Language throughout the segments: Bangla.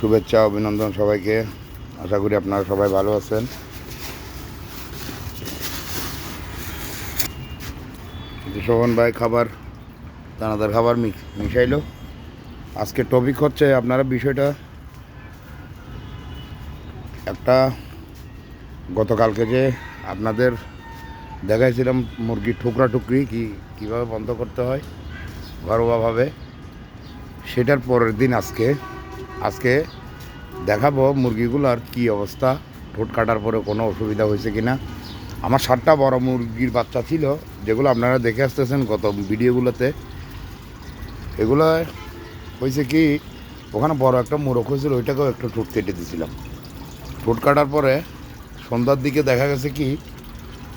শুভেচ্ছা, অভিনন্দন সবাইকে। আশা করি আপনারা সবাই ভালো আছেন। শোভন ভাই, খাবার, দানাদার খাবার মিশাইলো। আজকে টপিক হচ্ছে আপনারা বিষয়টা একটা, গতকালকে যে আপনাদের দেখাইছিলাম মুরগির ঠুকরা টুকরি কি, কীভাবে বন্ধ করতে হয় ঘরোয়াভাবে, সেটার পরের দিন আজকে আজকে দেখাবো মুরগিগুলোর কি অবস্থা। ঠোঁট কাটার পরে কোনো অসুবিধা হয়েছে কি না আমার সাতটা বড় মুরগির বাচ্চা ছিল, যেগুলো আপনারা দেখে আসতেছেন গত ভিডিওগুলোতে। এগুলো হয়েছে কি, ওখানে বড় একটা মোরগ হয়েছিল, ওইটাকেও একটু ঠোঁট কেটে দিয়েছিলাম। ঠোঁট কাটার পরে সন্ধ্যার দিকে দেখা গেছে কি,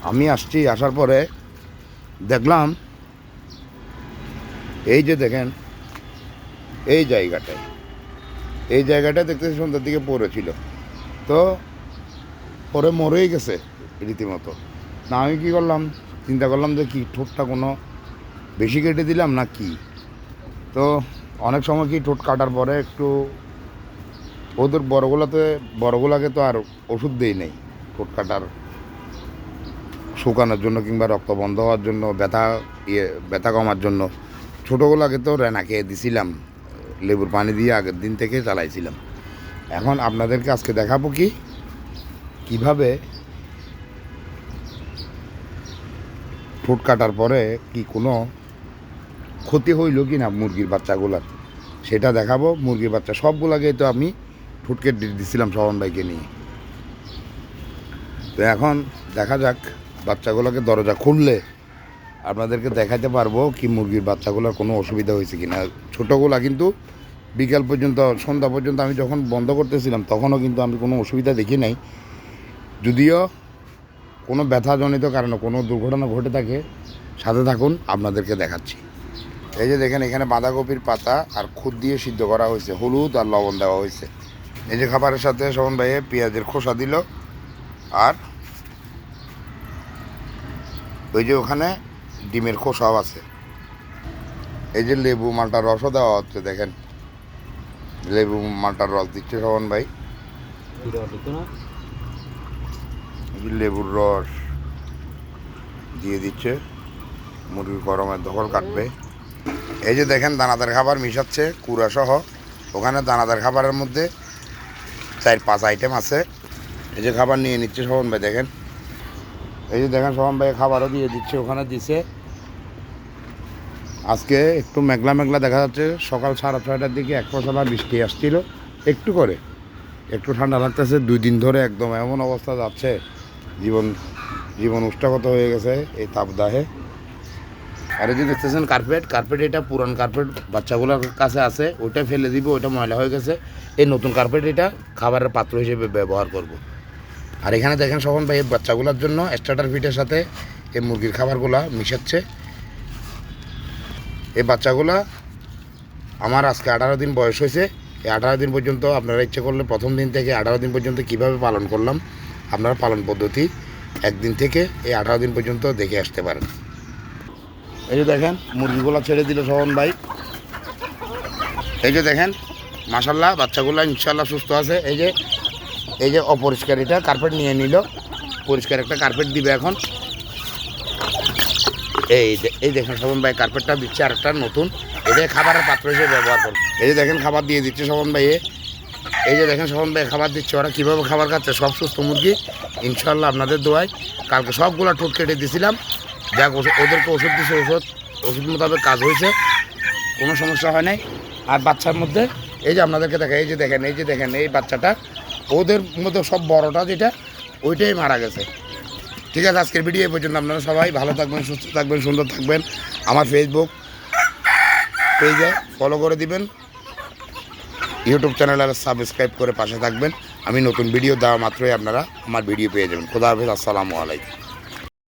আমি আসছি, আসার পরে দেখলাম, এই যে দেখেন, এই জায়গাটায়। এই জায়গাটা দেখতেছি সন্ধ্যার দিকে পড়েছিল। তো পরে মরেই গেছে রীতিমতো। না আমি কী করলাম? চিন্তা করলাম যে কি ঠোঁটটা কোনো বেশি কেটে দিলাম না কি? তো অনেক সময় কি ঠোঁট কাটার পরে একটু ওদের বড়গুলাতে, বড়গুলাকে তো আর ওষুধ দেই নেই ঠোঁট কাটার। শুকানোর জন্য কিংবা রক্ত বন্ধ হওয়ার জন্য, ব্যথা ইয়ে ব্যথা কমার জন্য। ছোটোগুলাকে তো রেনা খেয়ে দিছিলাম। লেবুর পানি দিয়ে আগের দিন থেকে চালাইছিলাম। এখন আপনাদেরকে আজকে দেখাবো কি, কীভাবে ঠোঁট কাটার পরে কি কোনো ক্ষতি হইল কি না মুরগির বাচ্চাগুলার, সেটা দেখাবো। মুরগির বাচ্চা সবগুলাকে তো আমি ঠোঁট কেটে দিছিলাম শবন ভাইকে নিয়ে। তো এখন দেখা যাক বাচ্চাগুলোকে দরজা খুললে আপনাদেরকে দেখাতে পারব কি মুরগির বাচ্চাগুলোর কোনো অসুবিধা হয়েছে কি না ছোটোগুলা কিন্তু বিকাল পর্যন্ত, সন্ধ্যা পর্যন্ত আমি যখন বন্ধ করতেছিলাম, তখনও কিন্তু আমি কোনো অসুবিধা দেখি নাই। যদিও কোনো ব্যথাজনিত কারণে কোনো দুর্ঘটনা ঘটে থাকে, সাথে থাকুন, আপনাদেরকে দেখাচ্ছি। এই যে দেখেন, এখানে বাঁধাকপির পাতা আর খুদ দিয়ে সিদ্ধ করা হয়েছে, হলুদ আর লবণ দেওয়া হয়েছে। এই যে খাবারের সাথে শোভন ভাইয়ে পেঁয়াজের খোসা দিল, আর ওই যে ওখানে ডিমের খোসাও আছে। এই যে লেবু মালটার রসও দেওয়া হচ্ছে, দেখেন। লেবু মালটার রস দিচ্ছে শোভন ভাই। লেবুর রস দিয়ে দিচ্ছে মুরগির গরমের দখল কাটবে। এই যে দেখেন, দানাদার খাবার মিশাচ্ছে, কুড়া সহ। ওখানে দানাদার খাবারের মধ্যে চার পাঁচ আইটেম আছে। এই যে খাবার নিয়ে নিচ্ছে শোভন ভাই, দেখেন। এই যে দেখেন, সোহাম ভাই খাবারও দিয়ে দিচ্ছে, ওখানে দিছে। আজকে একটু মেঘলা মেঘলা দেখা যাচ্ছে, সকাল সাড়ে ছয়টার দিকে এক পশলা বৃষ্টি আসছিল, একটু করে। একটু ঠান্ডা লাগতেছে, দুই দিন ধরে একদম এমন অবস্থা যাচ্ছে, জীবন জীবন উষ্টাগত হয়ে গেছে এই তাপদাহে। আর এই যে দেখতেছেন কার্পেট কার্পেট এটা পুরান কার্পেট বাচ্চাগুলোর কাছে আছে ওটা ফেলে দিব, ওইটা ময়লা হয়ে গেছে। এই নতুন কার্পেট এটা খাবারের পাত্র হিসেবে ব্যবহার করব। আর এখানে দেখেন সখন ভাই বাচ্চাগুলোর জন্য স্টার্টার ফিটের সাথে এই মুরগির খাবারগুলা মিশাচ্ছে। এই বাচ্চাগুলা আমার আজকে আঠারো দিন বয়স হয়েছে। এই আঠারো দিন পর্যন্ত আপনারা ইচ্ছে করলে প্রথম দিন থেকে আঠারো দিন পর্যন্ত কীভাবে পালন করলাম, আপনারা পালন পদ্ধতি একদিন থেকে এই আঠারো দিন পর্যন্ত দেখে আসতে পারেন। এই যে দেখেন, মুরগিগুলো ছেড়ে দিল শোভন ভাই। এই যে দেখেন মাসাল্লাহ বাচ্চাগুলো ইনশাল্লাহ সুস্থ আছে। এই যে এই যে অপরিষ্কার এটা কার্পেট নিয়ে নিল। পরিষ্কার একটা কার্পেট দিবে এখন। এই এই দেখেন শোভন ভাই কার্পেটটা দিচ্ছে আর একটা নতুন এটা খাবারের পাত্র হিসেবে ব্যবহার করবে। এই যে দেখেন খাবার দিয়ে দিচ্ছে শোভন ভাই এই যে দেখেন শোভন ভাই খাবার দিচ্ছে, ওরা কীভাবে খাবার খাচ্ছে, সব সুস্থ মুরগি। ইনশাল্লাহ আপনাদের দোয়ায় কালকে সবগুলো ঠোঁট কেটে দিয়েছিলাম যাক ওদেরকে ওষুধ দিছে, ওষুধ ওষুধ মোতাবেক কাজ হয়েছে। কোনো সমস্যা হয় নাই। আর বাচ্চার মধ্যে এই যে আপনাদেরকে দেখা এই যে দেখেন, এই যে দেখেন, এই বাচ্চাটা ওদের মধ্যে সব বড়টা যেটা, ওইটাই মারা গেছে। ঠিক আছে, আজকের ভিডিও পর্যন্ত আপনারা সবাই ভালো থাকবেন, সুস্থ থাকবেন, সুন্দর থাকবেন। আমার ফেসবুক পেজে ফলো করে দিবেন। ইউটিউব চ্যানেল আর সাবস্ক্রাইব করে পাশে থাকবেন। আমি নতুন ভিডিও দেওয়া মাত্রই আপনারা আমার ভিডিও পেয়ে যাবেন। খোদা হাফেজ, আসসালামু আলাইকুম।